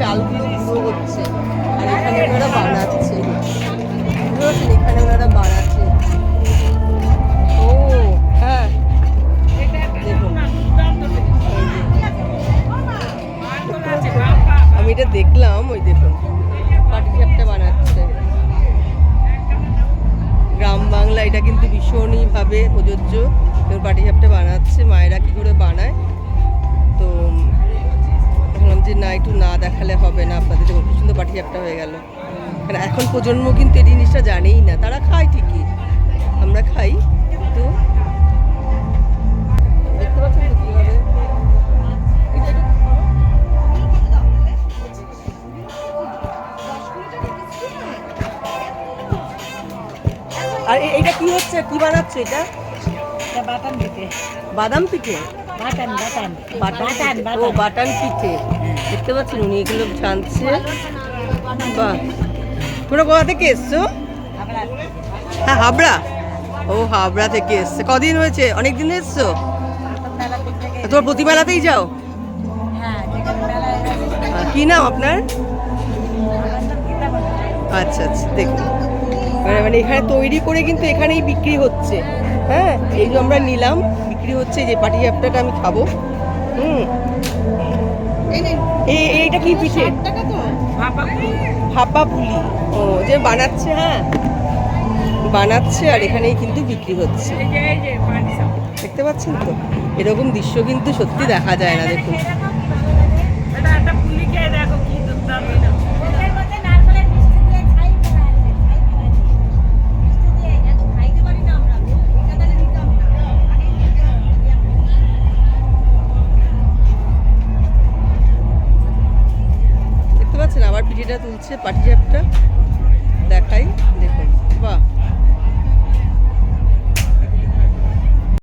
চালগুলো গুঁড়ো হচ্ছে, আর এখানে ওনারা বানাচ্ছে। এখানে ওনারা বানাচ্ছে। ও হ্যাঁ। আমি এটা দেখলাম, ওই দেখুন। পাটিসাপটা বানাচ্ছে। গ্রাম বাংলা, এটা কিন্তু ভীষণই ভাবে প্রযোজ্য। পাটিসাপটা বানাচ্ছে, মায়েরা কি করে বানায়? একটু না দেখালে হবে না আপনাদের দেখুন কি সুন্দর পাটিসাপটা হয়ে গেল। কারণ এখন প্রজন্ম কিন্তু এই জিনিসটা জানেই না তারা খায় ঠিকই আমরা খাই কিন্তু দেখতে পাচ্ছেন তো কীভাবে? আর এটা কি হচ্ছে? কি বানাচ্ছে এটা? বাটান দিতে বাদাম পিঠে? বাটান বাটান বাটান বাটান ও বাটান পিঠে। দেখতে পাচ্ছেন উনি এগুলো জানছে বাহ। তোমরা কোথা থেকে এসছো? হ্যাঁ হাবড়া। ও, হাবড়া থেকে এসছে। কদিন হয়েছে? অনেক দিন এসছো? তোমার প্রতি মেলাতেই যাও কি নাম আপনার? আচ্ছা আচ্ছা দেখুন। মানে মানে এখানে তৈরি করে কিন্তু এখানেই বিক্রি হচ্ছে। হ্যাঁ এই যে আমরা নিলাম, বিক্রি হচ্ছে যে পাটি চাপটাটা আমি খাব। হুম। কি পিঠে? ভাপা পুলি ও যে বানাচ্ছে হ্যাঁ? বানাচ্ছে আর এখানেই কিন্তু বিক্রি হচ্ছে। দেখতে পাচ্ছেন তো? এরকম দৃশ্য কিন্তু সত্যি দেখা যায় না দেখুন। পিঠেটা তুলছে পাটিজাপটা দেখাই দেখুন বাহ।